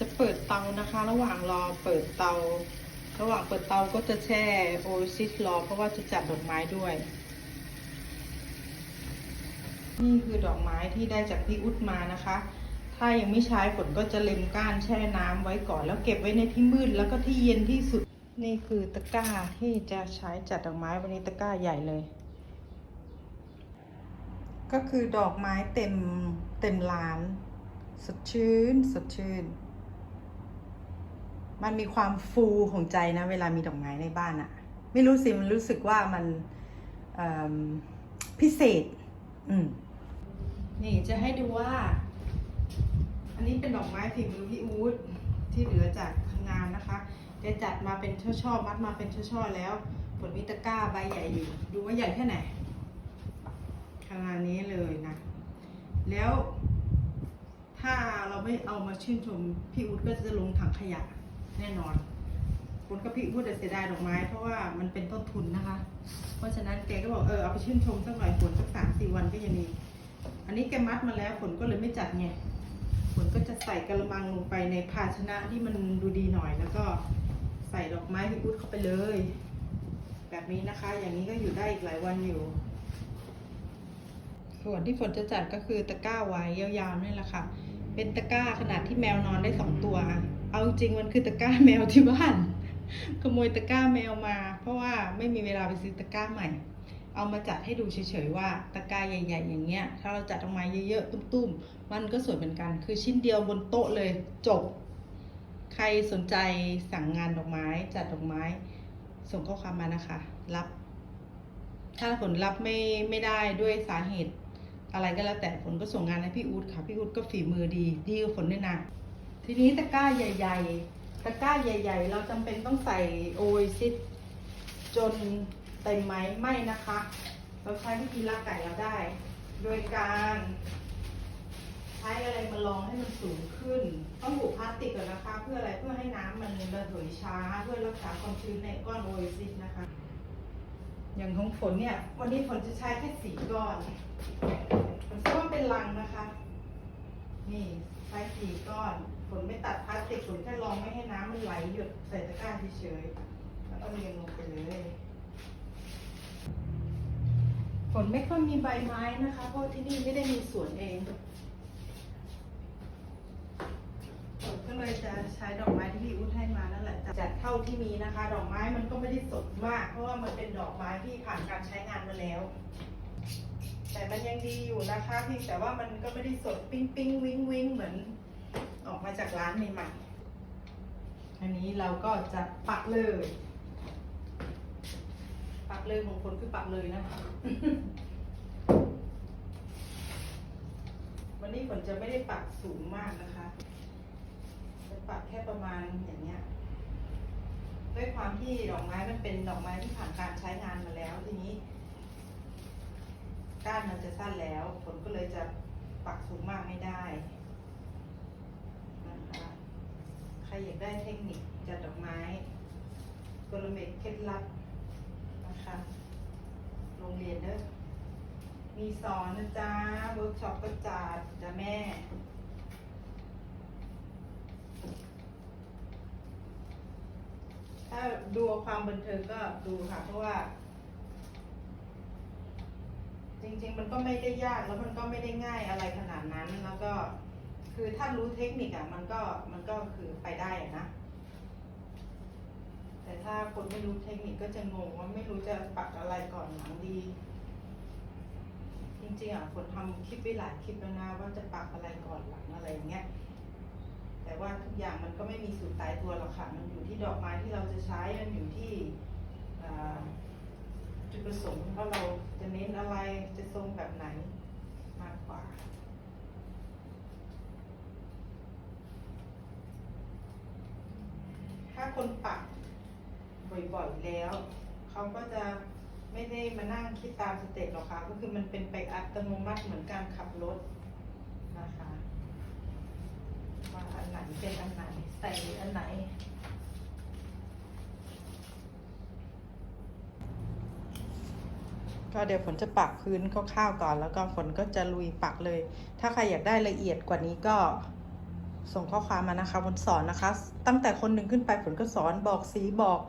จะเปิดเตานะคะ ระหว่างรอเปิดเตา ระหว่างเปิดเตาก็จะแช่โอซิสรอเพราะว่าจะจัดดอกไม้ด้วย นี่คือดอกไม้ที่ได้จากพี่อุดมานะคะ ถ้ายังไม่ใช้ฝนก็จะเล็มก้านแช่น้ำไว้ก่อน แล้วเก็บไว้ในที่มืดแล้วก็ที่เย็นที่สุด นี่คือตะกร้าที่จะใช้จัดดอกไม้วันนี้ตะกร้าใหญ่เลย ก็คือดอกไม้เต็มเต็มร้าน สดชื่น สดชื่น มันมีความฟูของใจนะ เวลามีดอกไม้ในบ้านอะไม่รู้สิมันรู้สึกว่ามันพิเศษ อืมนี่จะให้ดูว่า อันนี้เป็นดอกไม้ฝีมือพี่อูดที่เหลือจากงานนะคะแกจัดมาเป็นช่อๆมัดมาเป็นช่อๆแล้วผลมีตะก้าใบใหญ่อยู่ ดูว่าใหญ่แค่ไหนขนาดนี้เลยนะ แล้วถ้าเราไม่เอามาชื่นชม พี่อูดก็จะลงถังขยะ แน่นอนคนก็พี่อู๊ดแต่เสียดายดอกไม้ เพราะว่ามันเป็นต้นทุนนะคะ เพราะฉะนั้นแกก็บอกเออเอาไปชื่นชมสักหน่อยฝนสักสามสี่วันก็ยังมีอันนี้แกมัดมาแล้วฝนก็เลยไม่จัดไงฝนก็จะใส่กระมังลงไปในภาชนะที่มันดูดีหน่อยแล้วก็ใส่ดอกไม้พี่อู๊ดเข้าไปเลย แบบนี้นะคะ อย่างนี้ก็อยู่ได้อีกหลายวันอยู่ส่วนที่ฝนจะจัดก็คือตะกร้าไว้ยาวๆนี่แหละค่ะ เป็นตะกร้าขนาดที่แมวนอนได้สองตัวอะ เอาจริงมันคือตะกร้าแมวที่บ้าน ขโมยตะกร้าแมวมา เพราะว่าไม่มีเวลาไปซื้อตะกร้าใหม่ เอามาจัดให้ดูเฉยๆว่าตะกร้าใหญ่ๆ อย่างเงี้ย ถ้าเราจัดออกมาเยอะๆ ตุ้มๆ มันก็สวยเหมือนกัน คือชิ้นเดียวบนโต๊ะเลยจบ ใครสนใจสั่งงานดอกไม้ จัดดอกไม้ ส่งข้อความมานะคะ รับ ถ้าผลลัพธ์ไม่ไม่ได้ด้วยสาเหตุอะไรก็แล้วแต่ฝนก็ส่งงานให้พี่อู๊ดค่ะ พี่อู๊ดก็ฝีมือดี ดีกว่าฝนด้วยนะ ทีนี้ตะกร้าใหญ่ ๆ ตะกร้าใหญ่ ๆ เราจำเป็นต้องใส่โอซิสจนเต็มไหมไม่นะคะ เราใช้วิธีลากไก่เราได้ โดยการใช้อะไรมาลองให้มันสูงขึ้น ต้องบุพลาสติกก่อนนะคะ เพื่ออะไรเพื่อให้น้ำมันระเหยช้า เพื่อรักษาความชื้นในก้อนโอซิสนะคะ อย่างของฝนเนี่ย วันนี้ฝนจะใช้แค่สีก้อนฝนคิดว่าเป็นลังนะคะ นี่ใช้สีก้อน ฝนไม่ตัดพลาสติกฝนแค่ลองไม่ให้น้ำมันไหลหยดใส่ตะกร้าเฉยๆแล้วก็เรียงลงไปเลยฝนไม่ค่อยมีใบไม้นะคะ เพราะที่นี่ไม่ได้มีสวนเองฝนก็เลยจะใช้ดอกไม้ที่พี่อุ้ให้มานั่นแหละจัดเท่าที่มีนะคะ ดอกไม้มันก็ไม่ได้สดมาก เพราะว่ามันเป็นดอกไม้ที่ผ่านการใช้งานมาแล้ว แต่มันยังดีอยู่นะคะเพียงแต่ว่ามันก็ไม่ได้สดปิ้งปิ้งวิ้งวิ้งเหมือน ออกมาจากร้านใหม่ๆอันนี้เราก็จะปักเลย ปักเลยของคนคือปักเลยนะคะวันนี้ฝนจะไม่ได้ปักสูงมากนะคะ จะปักแค่ประมาณอย่างเงี้ย ด้วยความที่ดอกไม้มันเป็นดอกไม้ที่ผ่านการใช้งานมาแล้วทีนี้ ก้านมันจะสั้นแล้วผลก็เลยจะปักสูงมากไม่ได้นะคะ ใคร อยากได้เทคนิคจัดดอกไม้กลเม็ดเคล็ดลับนะคะโรงเรียนเด้อมีสอนนะจ๊ะเวิร์กช็อปก็จัดจ้ะแม่ถ้าดูความบันเทิงก็ดูค่ะ เพราะว่า จริง ๆ มันก็ไม่ได้ยากแล้วมันก็ไม่ได้ง่ายอะไรขนาดนั้นแล้วก็ คือถ้ารู้เทคนิคอะมันก็มันก็คือไปได้อะนะ แต่ถ้าคนไม่รู้เทคนิคก็จะงงว่าไม่รู้จะปักอะไรก่อนหลังดี จริงๆอะคนทำคลิปไว้หลายคลิปแล้วนะว่าจะปักอะไรก่อนหลังอะไรอย่างเงี้ยแต่ว่าทุกอย่างมันก็ไม่มีสูตรตายตัวหรอกค่ะ มันอยู่ที่ดอกไม้ที่เราจะใช้ มันอยู่ที่จุดประสงค์ว่าเราจะเน้นอะไร จะทรงแบบไหนมากกว่า ถ้า คนปักบ่อยๆแล้วเขาก็จะไม่ได้มานั่งคิดตามสเต็ปหรอกค่ะ ก็คือมันเป็นไปอัตโนมัติเหมือนการขับรถนะคะว่าอันไหนเป็นอันไหนใส่อันไหนก็เดี๋ยวฝนจะปักพื้นคร่าวๆก่อน แล้วก็ฝนก็จะลุยปักเลย ถ้าใครอยากได้ละเอียดกว่านี้ก็ ส่งข้อความมานะคะบนสอนนะคะ ตั้งแต่คนหนึ่งขึ้นไปฝนก็สอนบอกสีบอก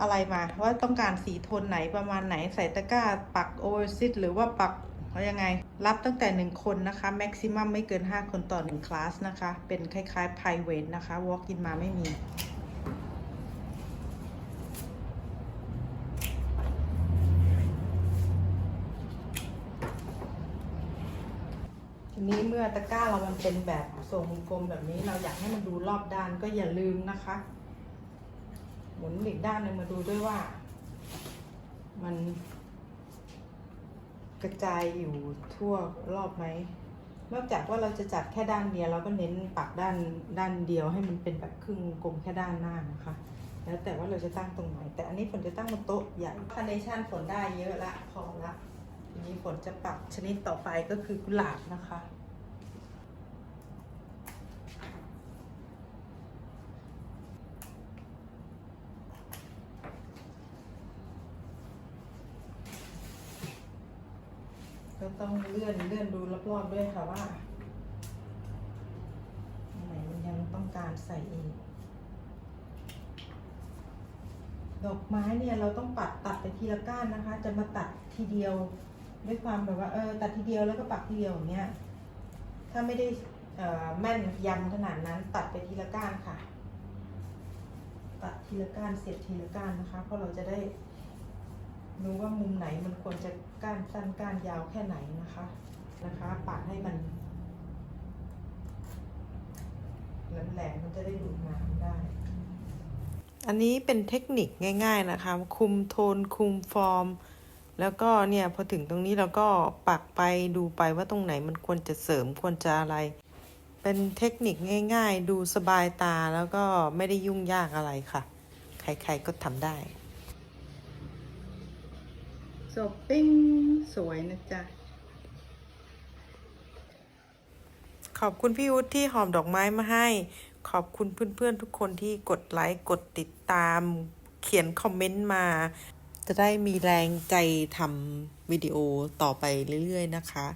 อะไรมาว่าต้องการสีโทนไหนประมาณไหนใส่ตะกร้าปักโอเวอร์ซิหรือว่าปักเขายังไง รับตั้งแต่หนึ่งคนนะคะแม็กซิมัมไม่เกิน 5 คนต่อหนึ่งคลาสนะคะ เป็นคล้ายๆ private นะคะ walk in มาไม่มี นี้เมื่อตะกร้าเรามันเป็นแบบทรงกลมแบบนี้เราอยากให้มันดูรอบด้านก็อย่าลืมนะคะ หมุนอีกด้านหนึ่งมาดูด้วยว่า มัน กระจายอยู่ทั่วรอบไหมนอกจากว่าเราจะจัดแค่ด้านเดียวเราก็เน้นปักด้านด้านเดียวให้มันเป็นแบบครึ่งกลมแค่ด้านหน้านะคะ แล้วแต่ว่าเราจะตั้งตรงไหน แต่อันนี้ฝนจะตั้งบนโต๊ะใหญ่คาร์เนชั่นฝนได้เยอะละพอละทีนี้ฝนจะปักชนิดต่อไปก็คือกุหลาบนะคะ ก็ต้องเลื่อนเลื่อนดูรอบๆด้วยค่ะว่าอันไหนมันยังต้องการใส่อีกดอกไม้เนี่ยเราต้องปัดตัดไปทีละก้านนะคะ จะมาตัดทีเดียวด้วยความแบบว่าเออตัดทีเดียวแล้วก็ปักทีเดียวอย่างเงี้ยถ้าไม่ได้เอ่อแม่นยำขนาดนั้นตัดไปทีละก้านค่ะ ตัดทีละก้านเสียบทีละก้านนะคะ เพราะเราจะได้ รู้ว่ามุมไหนมันควรจะก้านสั้นก้านยาวแค่ไหนนะคะ นะคะปัดให้มันแหลมๆมันจะได้ดูดน้ำได้ อันนี้เป็นเทคนิคง่าย ๆนะคะ คุมโทนคุมฟอร์ม แล้วก็เนี่ยพอถึงตรงนี้เราก็ปักไปดูไปว่าตรงไหนมันควรจะเสริมควรจะอะไร เป็นเทคนิคง่าย ๆ ดูสบายตาแล้วก็ไม่ได้ยุ่งยากอะไรค่ะ ใครๆก็ทำได้ จบปิ้งสวยนะจ๊ะ ขอบคุณพี่อุ๊ดที่หอมดอกไม้มาให้ ขอบคุณเพื่อนๆทุกคนที่กดไลค์กดติดตาม เขียนคอมเมนต์มา จะได้มีแรงใจทำวิดีโอต่อไปเรื่อยๆนะคะ